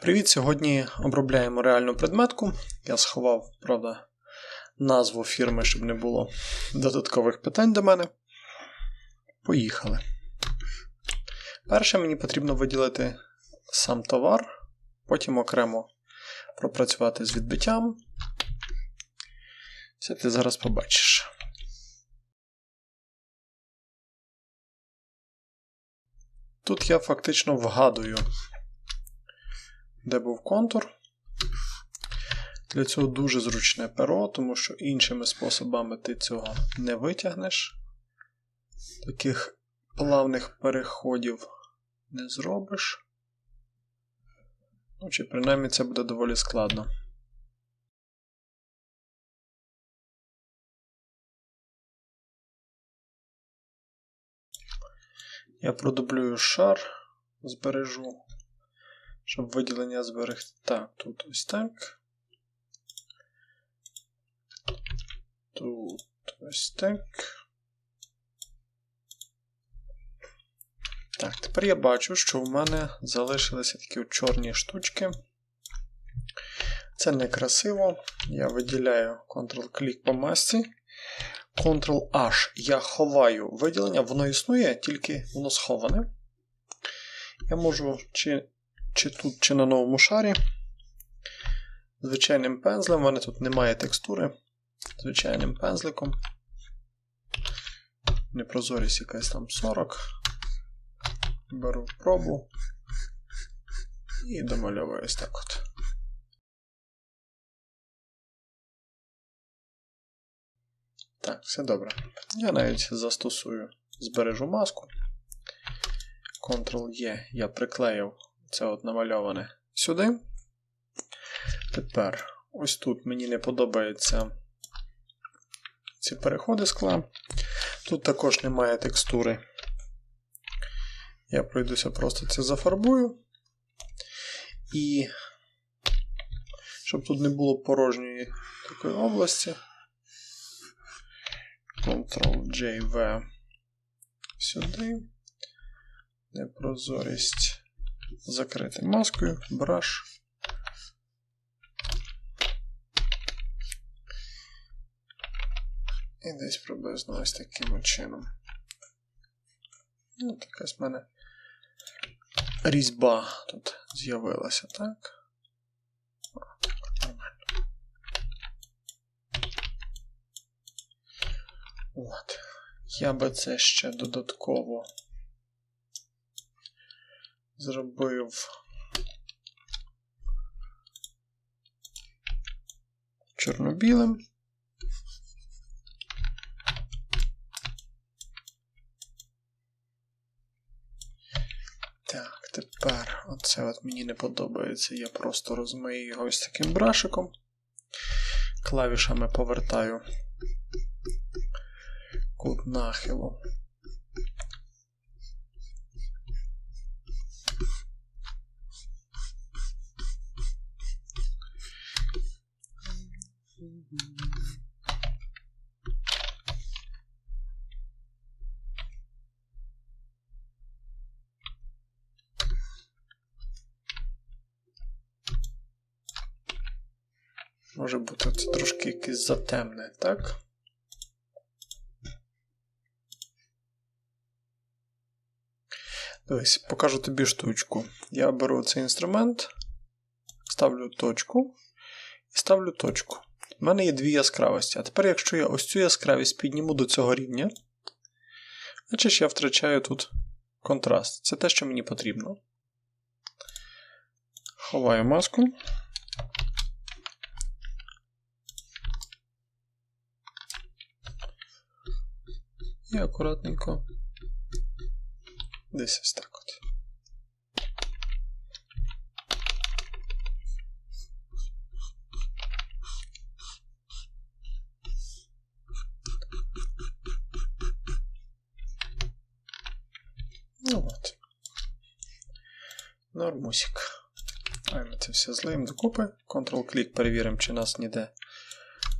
Привіт! Сьогодні обробляємо реальну предметку. Я сховав, правда, назву фірми, щоб не було додаткових питань до мене. Поїхали. Перше мені потрібно виділити сам товар, потім окремо пропрацювати з відбиттям. Це ти зараз побачиш. Тут я фактично вгадую де був контур. Для цього дуже зручне перо, тому що іншими способами ти цього не витягнеш. Таких плавних переходів не зробиш. Ну, чи принаймні це буде доволі складно. Я продублюю шар, збережу щоб виділення зберегти. Так, тут ось так. Тут ось так. Так, тепер я бачу, що в мене залишилися такі чорні штучки. Це некрасиво. Я виділяю Ctrl-клік по масці. Ctrl-H. Я ховаю виділення, воно існує, тільки воно сховане. Я можу чи чи тут, чи на новому шарі. Звичайним пензлем, в мене тут немає текстури. Звичайним пензликом. Непрозорість якась там 40. Беру пробу і домальовую ось так от. Так, все добре. Я навіть застосую, збережу маску. Ctrl-E я приклеїв це от намальоване сюди. Тепер ось тут мені не подобаються ці переходи скла. Тут також немає текстури. Я пройдуся просто це зафарбую. І, щоб тут не було порожньої такої області. Ctrl-J-V сюди. Непрозорість закрити маскою, браш. І десь приблизно ось таким чином. Ну, якась в мене різьба тут з'явилася, так? От. Я би це ще додатково зробив чорно-білим. Так, тепер оце от мені не подобається. Я просто розмию його ось таким брашиком. Клавішами повертаю кут нахилу. Може бути це трошки якесь затемне, так? Дивись, покажу тобі штучку. Я беру цей інструмент, ставлю точку і ставлю точку. У мене є дві яскравості. А тепер, якщо я ось цю яскравість підніму до цього рівня, значить я втрачаю тут контраст. Це те, що мені потрібно. Ховаю маску. І акуратненько десь ось так от. Ну от. Нормусик. А ми це все злиємо докупи. Ctrl-клік перевіримо, чи нас ніде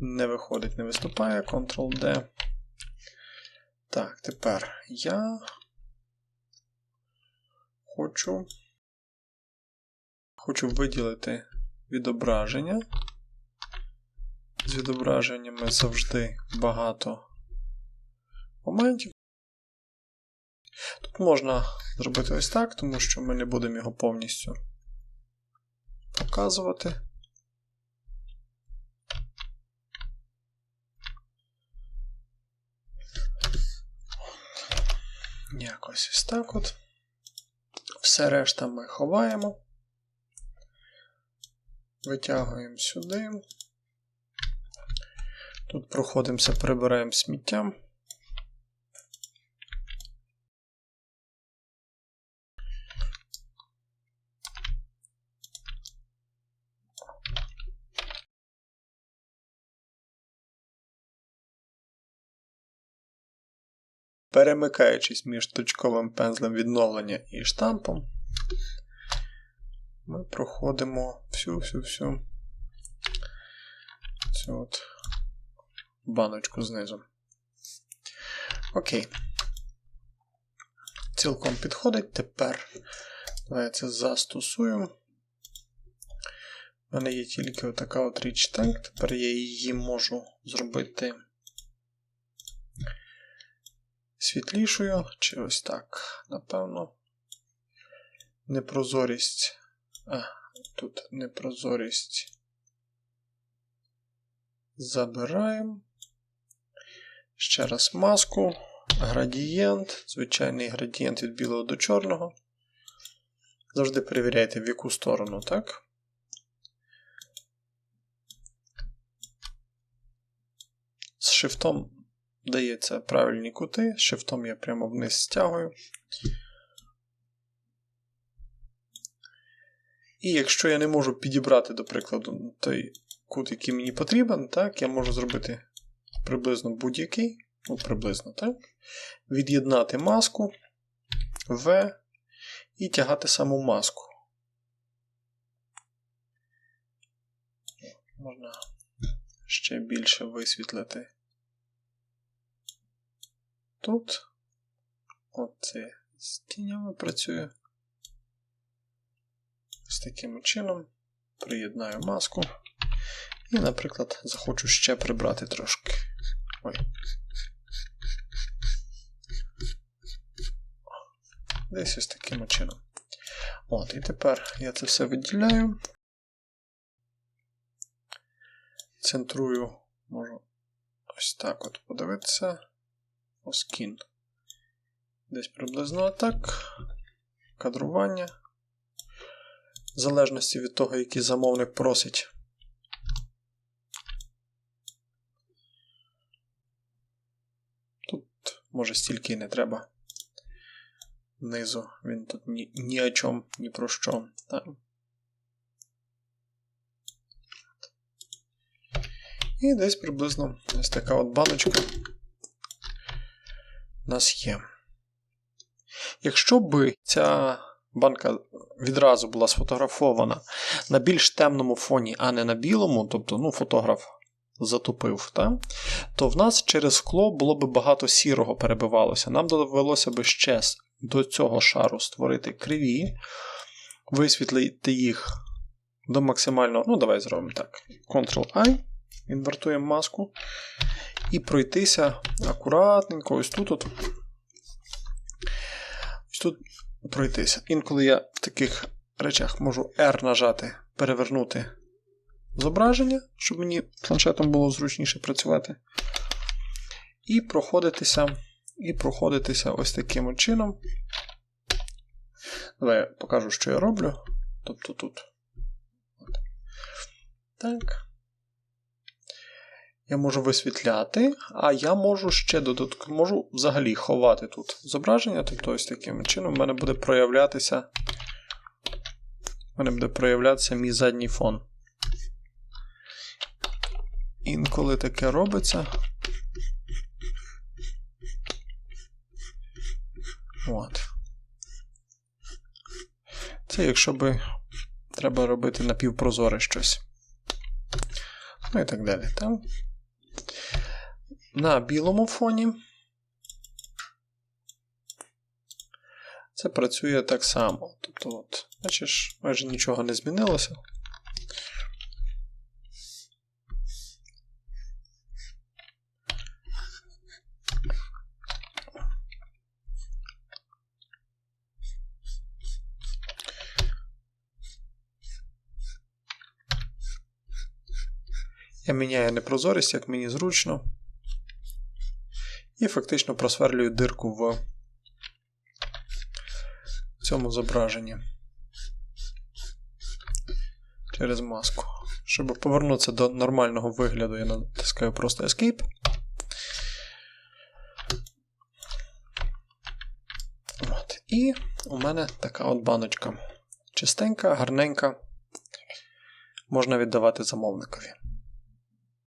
не виходить, не виступає. Ctrl-D. Так, тепер я хочу хочу виділити відображення. З відображеннями завжди багато моментів. Тут можна зробити ось так, тому що ми не будемо його повністю показувати. Якось ось так от. Все решта ми ховаємо. Витягуємо сюди. Тут проходимося, прибираємо сміття. Перемикаючись між точковим пензлем відновлення і штампом, ми проходимо всю-всю-всю цю от баночку знизу. Окей. Цілком підходить. Тепер давай це застосуємо. У мене є тільки отака от річ так. Тепер я її можу зробити світлішою, чи ось так. Напевно, непрозорість. А, тут непрозорість. Забираємо. Ще раз маску, градієнт, звичайний градієнт від білого до чорного. Завжди перевіряйте, в яку сторону, так? З шифтом дається правильні кути, шифтом я прямо вниз стягую. І якщо я не можу підібрати, до прикладу, той кут, який мені потрібен, так, я можу зробити приблизно будь-який, ну, приблизно, так, від'єднати маску В і тягати саму маску. Можна ще більше висвітлити тут. От це з тінями працює. З таким чином приєднаю маску. І, наприклад, захочу ще прибрати трошки. Ой. Десь ось таким чином. От, і тепер я це все виділяю. Центрую, можу ось так от подивитися. Оскін. Десь приблизно так. Кадрування. В залежності від того, який замовник просить. Тут, може, стільки і не треба. Низу він тут ні, ні о чому, ні про що. Так. І десь приблизно ось така от баночка нас є. Якщо би ця банка відразу була сфотографована на більш темному фоні, а не на білому, тобто ну, фотограф затупив, та, то в нас через скло було б багато сірого перебивалося. Нам довелося б ще до цього шару створити криві, висвітлити їх до максимального. Ну, давай зробимо так. Ctrl-I, інвертуємо маску. І пройтися акуратненько, ось тут. от. Ось тут пройтися. Інколи я в таких речах можу R нажати, перевернути зображення, щоб мені планшетом було зручніше працювати. І проходитися, і проходитися ось таким чином. Давай я покажу, що я роблю. Тобто тут. Так. Я можу висвітляти, а я можу ще додатково можу взагалі ховати тут зображення. Тобто ось таким чином в мене буде проявлятися. В мене буде проявлятися мій задній фон. Інколи таке робиться. От. Це якщо би треба робити напівпрозоре щось. Ну і так далі. Там на білому фоні. Це працює так само. Тобто, от, бачиш, майже нічого не змінилося. Я міняю непрозорість, як мені зручно. І фактично просверлюю дирку в цьому зображенні через маску. Щоб повернутися до нормального вигляду, я натискаю просто Escape. От. І у мене така от баночка. Чистенька, гарненька. Можна віддавати замовникові.